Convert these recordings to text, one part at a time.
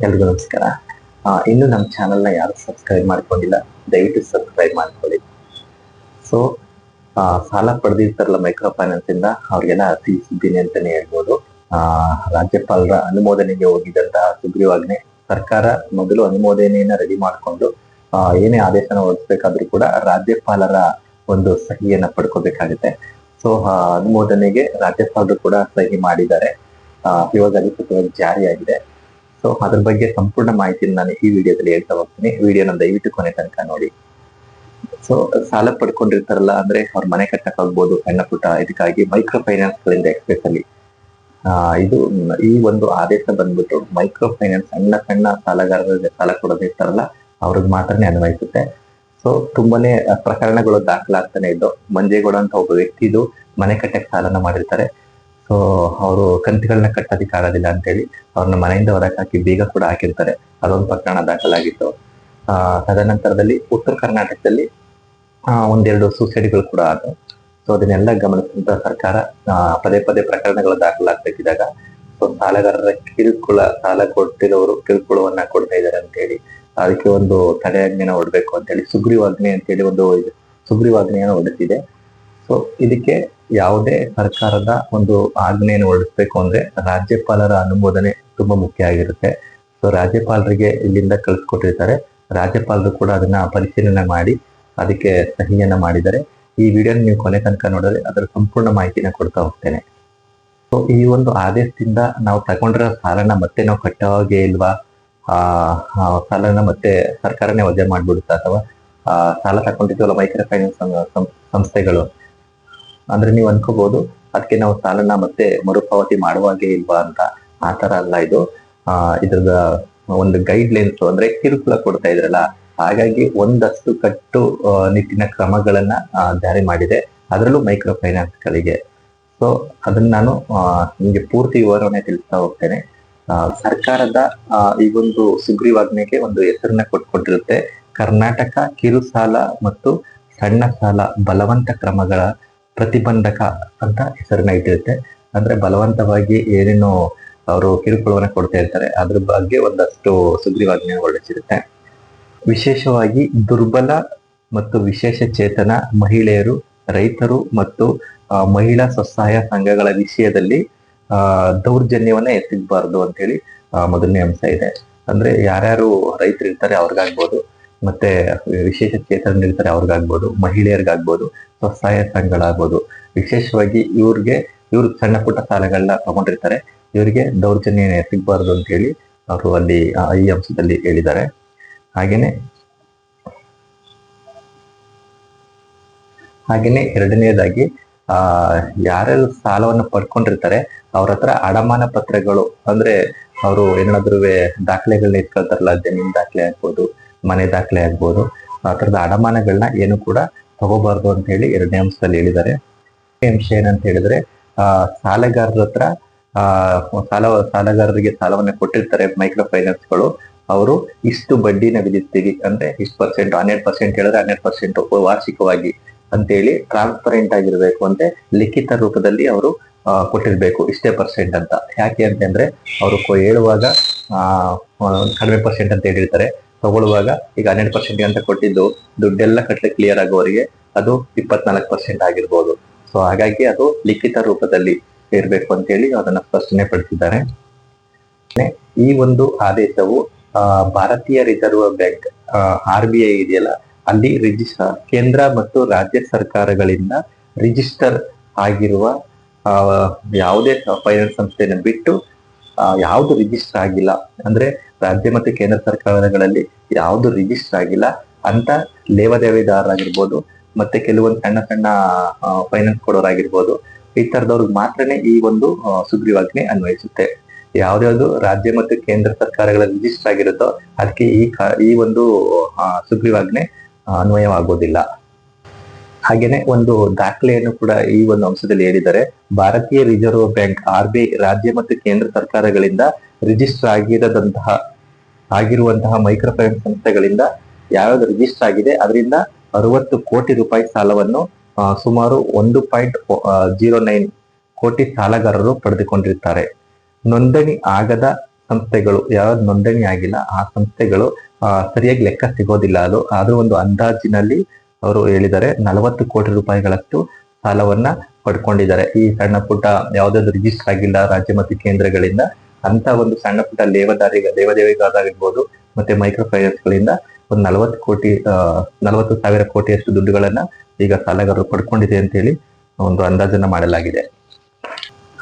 ಎಲ್ರಿಗೂ ನಮಸ್ಕಾರ. ಇನ್ನು ನಮ್ಮ ಚಾನಲ್ನ ಯಾರು ಸಬ್ಸ್ಕ್ರೈಬ್ ಮಾಡ್ಕೊಂಡಿಲ್ಲ ದಯವಿಟ್ಟು ಸಬ್ಸ್ಕ್ರೈಬ್ ಮಾಡ್ಕೊಳ್ಳಿ. ಸೊ ಸಾಲ ಪಡೆದಿರ್ತಾರಲ್ಲ ಮೈಕ್ರೋ ಫೈನಾನ್ಸ್ ಇಂದ ಅವ್ರಿಗೆಲ್ಲ ತಿಳಿಸಿದ್ದೀನಿ ಅಂತಾನೆ ಹೇಳ್ಬೋದು. ಆ, ರಾಜ್ಯಪಾಲರ ಅನುಮೋದನೆಗೆ ಹೋಗಿದ್ದಂತಹ ಸುಗ್ರೀವಾಜ್ಞೆ ಸರ್ಕಾರ ಮೊದಲು ಅನುಮೋದನೆಯನ್ನ ರೆಡಿ ಮಾಡಿಕೊಂಡು ಏನೇ ಆದೇಶನ ಹೊರಡಿಸ್ಬೇಕಾದ್ರೂ ಕೂಡ ರಾಜ್ಯಪಾಲರ ಒಂದು ಸಹಿಯನ್ನ ಪಡ್ಕೋಬೇಕಾಗುತ್ತೆ. ಸೊ ಅನುಮೋದನೆಗೆ ರಾಜ್ಯಪಾಲರು ಕೂಡ ಸಹಿ ಮಾಡಿದ್ದಾರೆ. ಇವಾಗ ಅಧಿಕೃತವಾಗಿ ಜಾರಿಯಾಗಿದೆ. ಸೊ ಅದ್ರ ಬಗ್ಗೆ ಸಂಪೂರ್ಣ ಮಾಹಿತಿ ನಾನು ಈ ವಿಡಿಯೋದಲ್ಲಿ ಹೇಳ್ತಾ ಹೋಗ್ತೀನಿ. ವಿಡಿಯೋನ ದಯವಿಟ್ಟು ಕೊನೆ ತನಕ ನೋಡಿ. ಸೊ ಸಾಲ ಪಡ್ಕೊಂಡಿರ್ತಾರಲ್ಲ, ಅಂದ್ರೆ ಅವ್ರ ಮನೆ ಕಟ್ಟಕ್ ಆಗ್ಬೋದು ಸಣ್ಣ ಪುಟ್ಟ, ಇದಕ್ಕಾಗಿ ಮೈಕ್ರೋ ಫೈನಾನ್ಸ್ ಗಳಿಂದ ಎಕ್ಸ್ಪೆಷಲಿ ಇದು ಈ ಒಂದು ಆದೇಶ ಬಂದ್ಬಿಟ್ಟು ಮೈಕ್ರೋ ಫೈನಾನ್ಸ್ ಸಣ್ಣ ಸಣ್ಣ ಸಾಲಗಾರರಿಗೆ ಸಾಲ ಕೊಡೋದಿರ್ತಾರಲ್ಲ ಅವ್ರಿಗೆ ಮಾತ್ರನೇ ಅನ್ವಯಿಸುತ್ತೆ. ಸೊ ತುಂಬಾನೇ ಪ್ರಕರಣಗಳು ದಾಖಲಾಗ್ತಾನೆ ಇದ್ದು ಮಂಜೇಗೌಡ ಅಂತ ಒಬ್ಬ ವ್ಯಕ್ತಿದು ಮನೆ ಕಟ್ಟಕ್ಕೆ ಸಾಲನ ಮಾಡಿರ್ತಾರೆ. ಸೊ ಅವರು ಕಂತುಗಳನ್ನ ಕಟ್ಟೋದಕ್ಕೆ ಆಗೋದಿಲ್ಲ ಅಂತೇಳಿ ಅವ್ರನ್ನ ಮನೆಯಿಂದ ಹೊರಗೆ ಹಾಕಿ ಬೀಗ ಕೂಡ ಹಾಕಿರ್ತಾರೆ. ಅದೊಂದು ಪ್ರಕರಣ ದಾಖಲಾಗಿತ್ತು. ತದನಂತರದಲ್ಲಿ ಉತ್ತರ ಕರ್ನಾಟಕದಲ್ಲಿ ಒಂದೆರಡು ಸೂಸೈಡ್ಗಳು ಕೂಡ ಆದವು. ಸೊ ಅದನ್ನೆಲ್ಲ ಗಮನಿಸಿದಂತ ಸರ್ಕಾರ ಪದೇ ಪದೇ ಪ್ರಕರಣಗಳು ದಾಖಲಾಗ್ಬೇಕಿದಾಗ ಸೊ, ಸಾಲಗಾರರ ಕಿರುಕುಳ, ಸಾಲ ಕೊಟ್ಟಿರೋರು ಕಿರುಕುಳವನ್ನ ಕೊಡ್ತಾ ಇದ್ದಾರೆ ಅಂತ ಹೇಳಿ ಅದಕ್ಕೆ ಒಂದು ತಡೆಯಾಜ್ಞೆನ ಹೊಡ್ಬೇಕು ಅಂತ ಹೇಳಿ ಸುಗ್ರೀವಾಜ್ಞೆ ಅಂತ ಹೇಳಿ ಒಂದು ಸುಗ್ರೀವಾಜ್ಞೆಯನ್ನು ಹೊಡೆತಿದೆ ಸೊ ಇದಕ್ಕೆ ಯಾವುದೇ ಸರ್ಕಾರದ ಒಂದು ಆಜ್ಞೆಯನ್ನು ಹೊರಡಿಸ್ಬೇಕು ಅಂದ್ರೆ ರಾಜ್ಯಪಾಲರ ಅನುಮೋದನೆ ತುಂಬಾ ಮುಖ್ಯ ಆಗಿರುತ್ತೆ. ಸೊ ರಾಜ್ಯಪಾಲರಿಗೆ ಇಲ್ಲಿಂದ ಕಳಿಸ್ಕೊಟ್ಟಿರ್ತಾರೆ. ರಾಜ್ಯಪಾಲರು ಕೂಡ ಅದನ್ನ ಪರಿಶೀಲನೆ ಮಾಡಿ ಅದಕ್ಕೆ ಸಹಿಯನ್ನ ಮಾಡಿದರೆ ಈ ವಿಡಿಯೋ ನೀವು ಕೊನೆ ತನಕ ನೋಡಿದ್ರೆ ಅದರ ಸಂಪೂರ್ಣ ಮಾಹಿತಿನ ಕೊಡ್ತಾ ಹೋಗ್ತೇನೆ. ಸೊ ಈ ಒಂದು ಆದೇಶದಿಂದ ನಾವು ತಗೊಂಡಿರೋ ಸಾಲನ ಮತ್ತೆ ನಾವು ಕಟ್ಟೋ ಹಾಗೆ ಇಲ್ವಾ? ಆ ಸಾಲನ ಮತ್ತೆ ಸರ್ಕಾರನೇ ವಜಾ ಮಾಡ್ಬಿಡುತ್ತಾ ಅಥವಾ ಸಾಲ ತಗೊಂಡಿದ್ವಲ್ಲ ಮೈಕ್ರೋ ಫೈನಾನ್ಸ್ ಸಂಸ್ಥೆಗಳು? ಅಂದ್ರೆ ನೀವು ಅನ್ಕೋಬಹುದು ಅದಕ್ಕೆ ನಾವು ಸಾಲನ ಮತ್ತೆ ಮರುಪಾವತಿ ಮಾಡುವಾಗೆ ಇಲ್ವಾ ಅಂತ ಆ ತರ ಅಲ್ಲ ಇದು. ಆ, ಇದ್ರದ ಒಂದು ಗೈಡ್ ಲೈನ್ಸ್ ಅಂದ್ರೆ ಕಿರುಕುಳ ಕೊಡ್ತಾ ಇದ್ರಲ್ಲ, ಹಾಗಾಗಿ ಒಂದಷ್ಟು ಕಟ್ಟು ನಿಟ್ಟಿನ ಕ್ರಮಗಳನ್ನ ಜಾರಿ ಮಾಡಿದೆ. ಅದರಲ್ಲೂ ಮೈಕ್ರೋ ಫೈನಾನ್ಸ್ ಗಳಿಗೆ ಸೊ ಅದನ್ನ ನಾನು ನಿಮಗೆ ಪೂರ್ತಿ ವಿವರಣೆ ತಿಳಿಸ್ತಾ ಹೋಗ್ತೇನೆ. ಸರ್ಕಾರದ ಈ ಒಂದು ಸುಗ್ರೀವಾಜ್ಞೆಗೆ ಒಂದು ಹೆಸರನ್ನ ಕೊಟ್ಕೊಟ್ಟಿರುತ್ತೆ ಕರ್ನಾಟಕ ಕಿರು ಸಾಲ ಮತ್ತು ಸಣ್ಣ ಸಾಲ ಬಲವಂತ ಕ್ರಮಗಳ ಪ್ರತಿಬಂಧಕ ಅಂತ ಹೆಸರನ್ನ ಇಟ್ಟಿರುತ್ತೆ. ಅಂದ್ರೆ ಬಲವಂತವಾಗಿ ಏನೇನು ಅವರು ಕಿರುಕುಳವನ್ನ ಕೊಡ್ತಾ ಇರ್ತಾರೆ, ಅದ್ರ ಬಗ್ಗೆ ಒಂದಷ್ಟು ಸುಗ್ರೀವಾಜ್ಞೆ ಹೊರಡಿಸಿರುತ್ತೆ. ವಿಶೇಷವಾಗಿ ದುರ್ಬಲ ಮತ್ತು ವಿಶೇಷ ಚೇತನ ಮಹಿಳೆಯರು, ರೈತರು ಮತ್ತು ಮಹಿಳಾ ಸ್ವಸಹಾಯ ಸಂಘಗಳ ವಿಷಯದಲ್ಲಿ ದೌರ್ಜನ್ಯವನ್ನ ಅಂತ ಹೇಳಿ ಮೊದಲನೇ ಅಂಶ ಇದೆ. ಅಂದ್ರೆ ಯಾರ್ಯಾರು ರೈತರು ಇರ್ತಾರೆ ಅವ್ರಿಗಾಗ್ಬೋದು. ಮತ್ತೆ ವಿಶೇಷ ಚೇತನರಿರ್ತಾರೆ ಅವ್ರಿಗಾಗ್ಬೋದು, ಮಹಿಳೆಯರಿಗಾಗ್ಬೋದು, ಸ್ವಸಹಾಯ ಸಂಘಗಳಾಗ್ಬೋದು. ವಿಶೇಷವಾಗಿ ಇವ್ರಿಗೆ, ಇವ್ರ ಸಣ್ಣ ಪುಟ್ಟ ಸಾಲಗಳನ್ನ ತಗೊಂಡಿರ್ತಾರೆ. ಇವರಿಗೆ ದೌರ್ಜನ್ಯ ಸಿಗಬಾರ್ದು ಅಂತ ಹೇಳಿ ಅವರು ಅಲ್ಲಿ ಈ ಅಂಶದಲ್ಲಿ ಹೇಳಿದ್ದಾರೆ. ಹಾಗೇನೆ ಹಾಗೇನೆ ಎರಡನೇದಾಗಿ, ಆ ಯಾರ್ಯಾರು ಸಾಲವನ್ನು ಪಡ್ಕೊಂಡಿರ್ತಾರೆ, ಅವ್ರ ಹತ್ರ ಅಡಮಾನ ಪತ್ರಗಳು, ಅಂದ್ರೆ ಅವರು ಏನಾದ್ರೂ ದಾಖಲೆಗಳನ್ನ ಇಟ್ಕೊಳ್ತಾರಲ್ಲ, ಜಮೀನ್ ದಾಖಲೆ ಆಗ್ಬೋದು ಮನೆ ದಾಖಲೆ ಆಗ್ಬೋದು. ಆ ಥರದ ಅಡಮಾನಗಳನ್ನ ಏನು ಕೂಡ ತಗೋಬಾರ್ದು ಅಂತ ಹೇಳಿ ಎರಡನೇ ಅಂಶದಲ್ಲಿ ಹೇಳಿದ್ದಾರೆ. ಅಂಶ ಏನಂತ ಹೇಳಿದ್ರೆ, ಆ, ಸಾಲಗಾರರ ಹತ್ರ, ಆ, ಸಾಲ, ಸಾಲಗಾರರಿಗೆ ಸಾಲವನ್ನ ಕೊಟ್ಟಿರ್ತಾರೆ ಮೈಕ್ರೋ ಫೈನಾನ್ಸ್ಗಳು ಅವರು ಇಷ್ಟು ಬಡ್ಡಿನ ವಿಧಿಸ್ತೀವಿ ಅಂದ್ರೆ ಇಷ್ಟು ಪರ್ಸೆಂಟ್ ಹನ್ನೆರಡು ಪರ್ಸೆಂಟ್ ಹೇಳಿದ್ರೆ ಹನ್ನೆರಡು ಪರ್ಸೆಂಟ್ ವಾರ್ಷಿಕವಾಗಿ ಅಂತೇಳಿ ಟ್ರಾನ್ಸ್ಪರೆಂಟ್ ಆಗಿರ್ಬೇಕು ಅಂತೆ ಲಿಖಿತ ರೂಪದಲ್ಲಿ ಅವರು ಕೊಟ್ಟಿರ್ಬೇಕು ಇಷ್ಟೇ ಪರ್ಸೆಂಟ್ ಅಂತ. ಯಾಕೆ ಅಂತಂದ್ರೆ ಅವರು ಹೇಳುವಾಗ, ಆ ಕಡಿಮೆ ಪರ್ಸೆಂಟ್ ಅಂತ ಹೇಳಿರ್ತಾರೆ. ತಗೊಳ್ಳುವಾಗ ಈಗ ಹನ್ನೆರಡು ಪರ್ಸೆಂಟ್ ಅಂತ ಕೊಟ್ಟಿದ್ದು ದುಡ್ಡೆಲ್ಲ ಕಟ್ಟಲೆ ಕ್ಲಿಯರ್ ಆಗೋವರಿಗೆ ಅದು ಇಪ್ಪತ್ನಾಲ್ಕು ಪರ್ಸೆಂಟ್ ಆಗಿರ್ಬೋದು. ಸೊ ಹಾಗಾಗಿ ಅದು ಲಿಖಿತ ರೂಪದಲ್ಲಿ ಇರಬೇಕು ಅಂತೇಳಿ ಅದನ್ನ ಸ್ಪಷ್ಟನೆ ಪಡಿಸಿದ್ದಾರೆ ಈ ಒಂದು ಆದೇಶವು ಭಾರತೀಯ reserve bank R B I ಇದೆಯಲ್ಲ, ಅಲ್ಲಿ ರಿಜಿಸ್ಟರ್ ಕೇಂದ್ರ ಮತ್ತು ರಾಜ್ಯ ಸರ್ಕಾರಗಳಿಂದ ರಿಜಿಸ್ಟರ್ ಆಗಿರುವ ಯಾವುದೇ ಫೈನಾನ್ಸ್ ಸಂಸ್ಥೆಯನ್ನು ಬಿಟ್ಟು ಯಾವುದು ರಿಜಿಸ್ಟರ್ ಆಗಿಲ್ಲ. ಅಂದ್ರೆ ರಾಜ್ಯ ಮತ್ತು ಕೇಂದ್ರ ಸರ್ಕಾರಗಳಲ್ಲಿ ಯಾವುದು ರಿಜಿಸ್ಟರ್ ಆಗಿಲ್ಲ ಅಂತ ಲೇವಾದೇವಿದಾರರಾಗಿರ್ಬೋದು, ಮತ್ತೆ ಕೆಲವೊಂದು ಸಣ್ಣ ಸಣ್ಣ ಫೈನಾನ್ಸ್ ಕೊಡೋರಾಗಿರ್ಬೋದು, ಈ ತರದವ್ರಿಗೆ ಮಾತ್ರನೇ ಈ ಒಂದು ಸುಗ್ರೀವಾಜ್ಞೆ ಅನ್ವಯಿಸುತ್ತೆ. ಯಾವ್ದಾವ್ದು ರಾಜ್ಯ ಮತ್ತು ಕೇಂದ್ರ ಸರ್ಕಾರಗಳ ರಿಜಿಸ್ಟರ್ ಆಗಿರುತ್ತೋ, ಅದಕ್ಕೆ ಈ ಈ ಒಂದು ಸುಗ್ರೀವಾಜ್ಞೆ ಅನ್ವಯವಾಗೋದಿಲ್ಲ. ಹಾಗೇನೆ ಒಂದು ದಾಖಲೆಯನ್ನು ಕೂಡ ಈ ಒಂದು ಅಂಶದಲ್ಲಿ ಹೇಳಿದ್ದಾರೆ. ಭಾರತೀಯ reserve bank, R B I ರಾಜ್ಯ ಮತ್ತು ಕೇಂದ್ರ ಸರ್ಕಾರಗಳಿಂದ ರಿಜಿಸ್ಟರ್ ಆಗಿರದಂತಹ, ಆಗಿರುವಂತಹ ಮೈಕ್ರೋ ಫೈನಾನ್ಸ್ ಸಂಸ್ಥೆಗಳಿಂದ ಯಾವ್ದು ರಿಜಿಸ್ಟರ್ ಆಗಿದೆ, ಅದರಿಂದ ಅರವತ್ತು ಕೋಟಿ ರೂಪಾಯಿ ಸಾಲವನ್ನು ಸುಮಾರು ಒಂದು ಪಾಯಿಂಟ್ ಜೀರೋ ನೈನ್ ಕೋಟಿ ಸಾಲಗಾರರು ಪಡೆದುಕೊಂಡಿರ್ತಾರೆ. ನೋಂದಣಿ ಆಗದ ಸಂಸ್ಥೆಗಳು ಯಾವ ನೋಂದಣಿ ಆಗಿಲ್ಲ, ಆ ಸಂಸ್ಥೆಗಳು ಸರಿಯಾಗಿ ಲೆಕ್ಕ ಸಿಗೋದಿಲ್ಲ ಅದು. ಆದ್ರೂ ಒಂದು ಅಂದಾಜಿನಲ್ಲಿ ಅವರು ಹೇಳಿದ್ದಾರೆ, ನಲವತ್ತು ಕೋಟಿ ರೂಪಾಯಿಗಳಷ್ಟು ಸಾಲವನ್ನ ಪಡ್ಕೊಂಡಿದ್ದಾರೆ. ಈ ಸಣ್ಣ ಪುಟ್ಟ ಯಾವ್ದಾದ್ರು ರಿಜಿಸ್ಟರ್ ಆಗಿಲ್ಲ ರಾಜ್ಯ ಮತ್ತು ಕೇಂದ್ರಗಳಿಂದ ಅಂತ ಒಂದು ಸಣ್ಣ ಪುಟ್ಟ ಲೇವದಾರಿ ಲೇವಾದೇವಿಗಾಗಿರ್ಬೋದು ಮತ್ತೆ ಮೈಕ್ರೋ ಫೈನಾನ್ಸ್ ಗಳಿಂದ ಒಂದು ನಲವತ್ತು ಕೋಟಿ ನಲವತ್ತು ಸಾವಿರ ಕೋಟಿಯಷ್ಟು ದುಡ್ಡುಗಳನ್ನ ಈಗ ಸಾಲಗಾರರು ಪಡ್ಕೊಂಡಿದೆ ಅಂತ ಹೇಳಿ ಒಂದು ಅಂದಾಜನ್ನ ಮಾಡಲಾಗಿದೆ.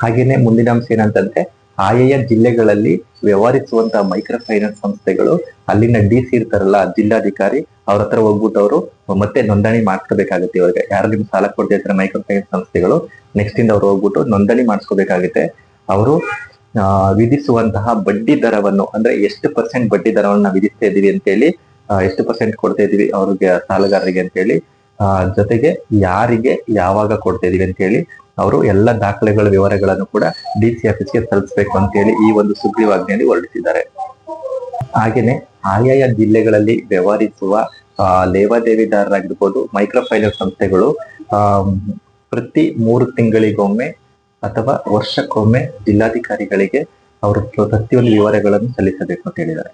ಹಾಗೇನೆ ಮುಂದಿನ ಅಂಶ ಏನಂತಂದ್ರೆ, ಆಯಾ ಜಿಲ್ಲೆಗಳಲ್ಲಿ ವ್ಯವಹರಿಸುವಂತಹ ಮೈಕ್ರೋ ಫೈನಾನ್ಸ್ ಸಂಸ್ಥೆಗಳು ಅಲ್ಲಿನ ಡಿ ಸಿ ಇರ್ತಾರಲ್ಲ, ಜಿಲ್ಲಾಧಿಕಾರಿ ಅವ್ರ ಹತ್ರ ಹೋಗ್ಬಿಟ್ಟು ಅವರು ಮತ್ತೆ ನೋಂದಣಿ ಮಾಡಿಸ್ಕೋಬೇಕಾಗುತ್ತೆ ಇವಾಗ. ಯಾರು ನಿಮ್ಗೆ ಸಾಲ ಕೊಡ್ತಾ ಇದ್ರೆ ಮೈಕ್ರೋ ಫೈನಾನ್ಸ್ ಸಂಸ್ಥೆಗಳು ನೆಕ್ಸ್ಟ್ ಇಂದ ಅವ್ರು ಹೋಗ್ಬಿಟ್ಟು ನೋಂದಣಿ ಮಾಡಿಸ್ಕೋಬೇಕಾಗುತ್ತೆ. ಅವರು ವಿಧಿಸುವಂತಹ ಬಡ್ಡಿ ದರವನ್ನು, ಅಂದ್ರೆ ಎಷ್ಟು ಪರ್ಸೆಂಟ್ ಬಡ್ಡಿ ದರವನ್ನ ವಿಧಿಸ್ತಾ ಇದೀವಿ ಅಂತೇಳಿ ಎಷ್ಟು ಪರ್ಸೆಂಟ್ ಕೊಡ್ತಾ ಇದೀವಿ ಅವ್ರಿಗೆ, ಸಾಲಗಾರರಿಗೆ ಅಂತೇಳಿ ಜೊತೆಗೆ ಯಾರಿಗೆ ಯಾವಾಗ ಕೊಡ್ತಾ ಇದೀವಿ ಅಂತೇಳಿ ಅವರು ಎಲ್ಲ ದಾಖಲೆಗಳ ವಿವರಗಳನ್ನು ಕೂಡ ಡಿ ಸಿ ಆಫೀಸ್ಗೆ ಸಲ್ಲಿಸಬೇಕು ಅಂತೇಳಿ ಈ ಒಂದು ಸುಗ್ರೀವಾಜ್ಞೆಯಲ್ಲಿ ಹೊರಡಿಸಿದ್ದಾರೆ. ಹಾಗೇನೆ ಆಯಾಯ ಜಿಲ್ಲೆಗಳಲ್ಲಿ ವ್ಯವಹರಿಸುವ ಲೇವಾದೇವಿದಾರರಾಗಿರ್ಬೋದು ಮೈಕ್ರೋ ಫೈನಾನ್ಸ್ ಸಂಸ್ಥೆಗಳು ಪ್ರತಿ ಮೂರು ತಿಂಗಳಿಗೊಮ್ಮೆ ಅಥವಾ ವರ್ಷಕ್ಕೊಮ್ಮೆ ಜಿಲ್ಲಾಧಿಕಾರಿಗಳಿಗೆ ಅವರು ಪ್ರತಿಯೊಂದು ವಿವರಗಳನ್ನು ಸಲ್ಲಿಸಬೇಕು ಅಂತ ಹೇಳಿದ್ದಾರೆ.